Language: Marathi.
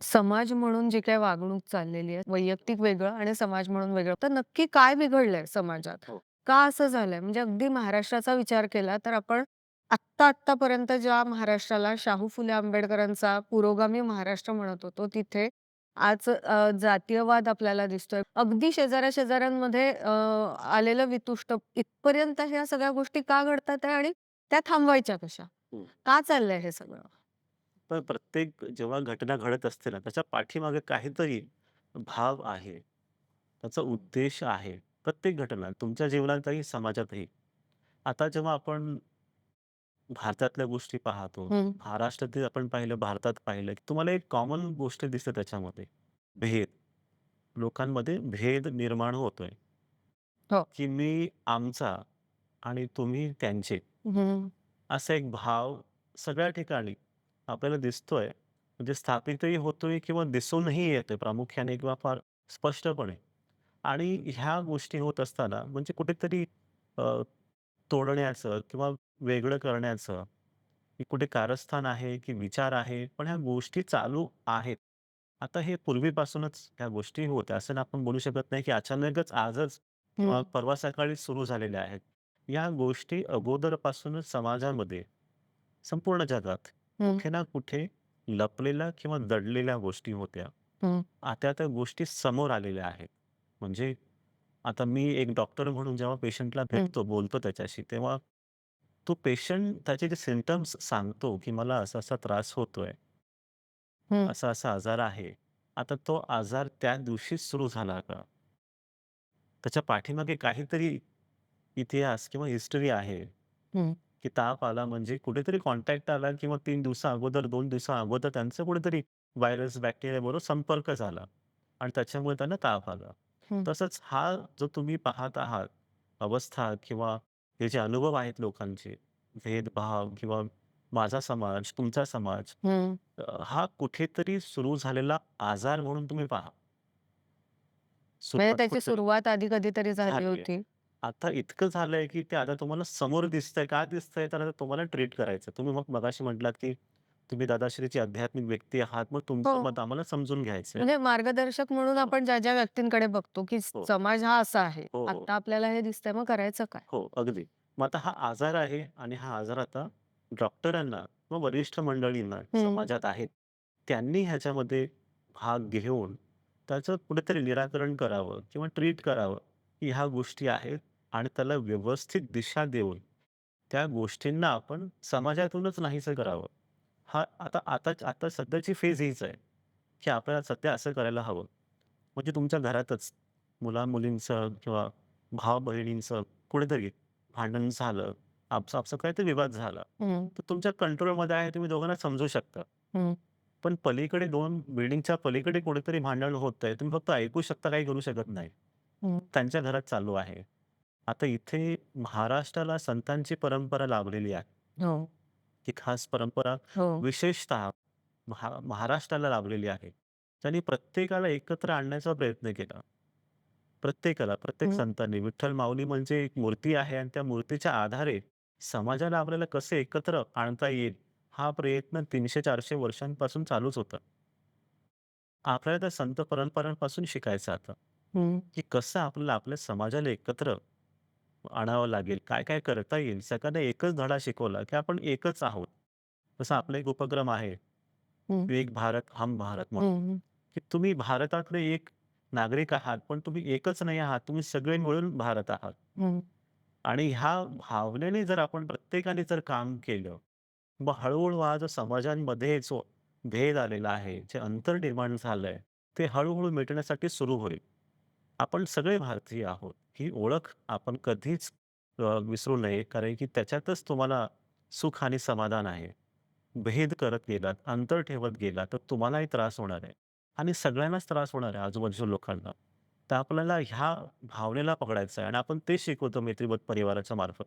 समाज म्हणून जी काही वागणूक चाललेली आहे, वैयक्तिक वेगळं आणि समाज म्हणून वेगळं. तर नक्की काय बिघडलंय समाजात? हो. का असं झालंय? म्हणजे अगदी महाराष्ट्राचा विचार केला तर आपण आत्ता-आत्तापर्यंत ज्या महाराष्ट्राला शाहू फुले आंबेडकरांचा पुरोगामी महाराष्ट्र म्हणत होतो, तिथे आज अ, जातीयवाद आपल्याला दिसतोय. अगदी शेजाऱ्या-शेजाऱ्यांमध्ये अ, आलेलं वितुष्ट इथपर्यंत ह्या सगळ्या गोष्टी का घडतात आहे आणि त्या थांबवायच्या कशा? हं. का चाललंय हे सगळं? पण प्रत्येक जेव्हा घटना घडत असते ना, त्याच्या पाठीमागे काहीतरी भाव आहे. त्याचा उद्देश आहे. प्रत्येक घटना तुमच्या जीवनातही, समाजातही. आता जेव्हा आपण भारतातल्या गोष्टी पाहतो, हं. महाराष्ट्रातील आपण पाहिलं, भारतात पाहिलं, की तुम्हाला एक कॉमन गोष्ट दिसते त्याच्यामध्ये, भेद. लोकांमध्ये भेद निर्माण होतोय. हो. की मी आमचा आणि तुम्ही त्यांचे. हं. असा एक भाव सगळ्या ठिकाणी आपल्याला दिसतोय. म्हणजे स्थापितही होतोय किंवा दिसूनही येतोय प्रामुख्याने किंवा फार स्पष्टपणे. आणि ह्या गोष्टी होत असताना म्हणजे कुठेतरी अ, तोडण्याचं किंवा वेगळं करण्याचं, की कुठे कारस्थान आहे, की विचार आहे, पण ह्या गोष्टी चालू आहेत. आता हे पूर्वीपासूनच ह्या गोष्टी होत्या. असं ना आपण बोलू शकत नाही, की अचानकच आजच किंवा हं. परवा सकाळीच सुरू झालेल्या आहेत. या गोष्टी अगोदरपासूनच समाजामध्ये, संपूर्ण जगात हं. कुठे ना कुठे लपलेल्या किंवा दडलेल्या गोष्टी होत्या. हं. आता त्या गोष्टी समोर आलेल्या आहेत. म्हणजे आता मी एक डॉक्टर म्हणून जेव्हा पेशंटला हं. भेटतो, बोलतो त्याच्याशी, तेव्हा तो पेशंट त्याचे जे सिम्प्टम्स सांगतो, की मला असा-असा त्रास होतोय. हं. असा-असा आजार आहे. आता तो आजार त्या दिवशीच सुरू झाला का? त्याच्या पाठीमागे काहीतरी इतिहास किंवा हिस्टरी आहे. हं. की ताप आला म्हणजे कुठेतरी कॉन्टॅक्ट आला किंवा 3 दिवसा अगोदर, 2 दिवसा अगोदर त्यांचं कुठेतरी व्हायरस, बॅक्टेरियाबरोबर संपर्क झाला आणि त्याच्यामुळे त्यांना ताप आला. हं. तसंच हा जो तुम्ही पाहत आहात अवस्था किंवा हे जे अनुभव आहेत लोकांचे, भेदभाव किंवा माझा समाज, तुमचा समाज हं. अ, हा कुठेतरी सुरू झालेला आजार म्हणून तुम्ही पहा. म्हणजे सुरुवात त्याची सुरुवात आधी कधीतरी झाली झाली आहे. होती. आता इतकं झालंय, की ते आता तुम्हाला समोर दिसतंय. का दिसतंय? तर आता तुम्हाला ट्रीट करायचं. तुम्ही मग मगाशी म्हटलात, की तुम्ही दादाश्रीची आध्यात्मिक व्यक्ती आहात. मग तुमचं हो. मत आम्हाला समजून घ्यायचंय. म्हणजे मार्गदर्शक म्हणून हो, आपण ज्या-ज्या व्यक्तींकडे बघतो, की हो, समाज हा असा आहे. हो, हो, आता आपल्याला हे दिसतंय, मग करायचं काय? हो, अगदी. मग आता हा आजार आहे आणि हा आजार आता डॉक्टरांना किंवा वरिष्ठ मंडळींना हं. समाजात आहेत. त्यांनी ह्याच्यामध्ये भाग घेऊन त्याचं कुठेतरी निराकरण करावं किंवा ट्रीट करावं, की ह्या गोष्टी आहेत आणि त्याला व्यवस्थित दिशा देऊन त्या गोष्टींना आपण समाजातूनच नाहीसं करावं. हा आता आता आता सध्याची फेज हीच आहे, की आपल्याला सध्या असं करायला हवं. म्हणजे तुमच्या घरातच मुला-मुलींचं किंवा भावा-बहिणींचं कुठेतरी भांडण झालं, आपसा-आपसा काहीतरी विवाद झाला. तर तुमच्या कंट्रोलमध्ये आहे, तुम्ही दोघांना समजू शकता. पण पलीकडे 2 बिल्डिंगच्या पलीकडे कोणीतरी भांडण होतंय, तुम्ही फक्त ऐकू शकता, काही करू शकत नाही. हं. त्यांच्या घरात चालू आहे. आता इथे महाराष्ट्राला संतांची परंपरा लाभलेली आहे. हो. ही खास परंपरा हो. विशेषतः महा महाराष्ट्राला लाभलेली आहे. त्यांनी प्रत्येकाला एकत्र आणण्याचा प्रयत्न केला. प्रत्येकाला, प्रत्येक हं. संतांनी. विठ्ठल माऊली म्हणजे एक मूर्ती आहे आणि त्या मूर्तीच्या आधारे समाजाला आपल्याला कसे एकत्र आणता येईल, हा प्रयत्न 300-400 वर्षांपासून चालूच होता. आपल्याला त्या संत परंपरांपासून शिकायचं आता, हं. की कसं आपल्याला आपल्या समाजाला एकत्र आणावं लागेल, काय-काय करता येईल. सगळ्यांना एकच धडा शिकवला, की आपण एकच आहोत. जसा आपला एक उपक्रम आहे, हं. एक भारत, हम भारत म्हणून, हं. हं. की तुम्ही भारतातले एक नागरिक आहात, पण तुम्ही एकच नाही आहात. तुम्ही सगळे मिळून भारत आहात. हं. आणि ह्या भावनेने जर आपण प्रत्येकाने जर काम केलं, मग हळू हा जो समाजांमध्ये जो भेद आलेला आहे, जे अंतर निर्माण झालंय, ते हळू मिटण्यासाठी सुरू होईल. आपण सगळे भारतीय आहोत. ही ओळख आपण कधीच अ, विसरू नये, कारण की त्याच्यातच तुम्हाला सुख आणि समाधान आहे. भेद करत गेलात, अंतर ठेवत गेलात, तर तुम्हालाही त्रास होणार आहे आणि सगळ्यांनाच त्रास होणार आहे आजूबाजूच्या लोकांना. तर आपल्याला ह्या भावनेला पकडायचं आहे आणि आपण ते शिकवतो मैत्रीवत परिवाराच्या मार्फत.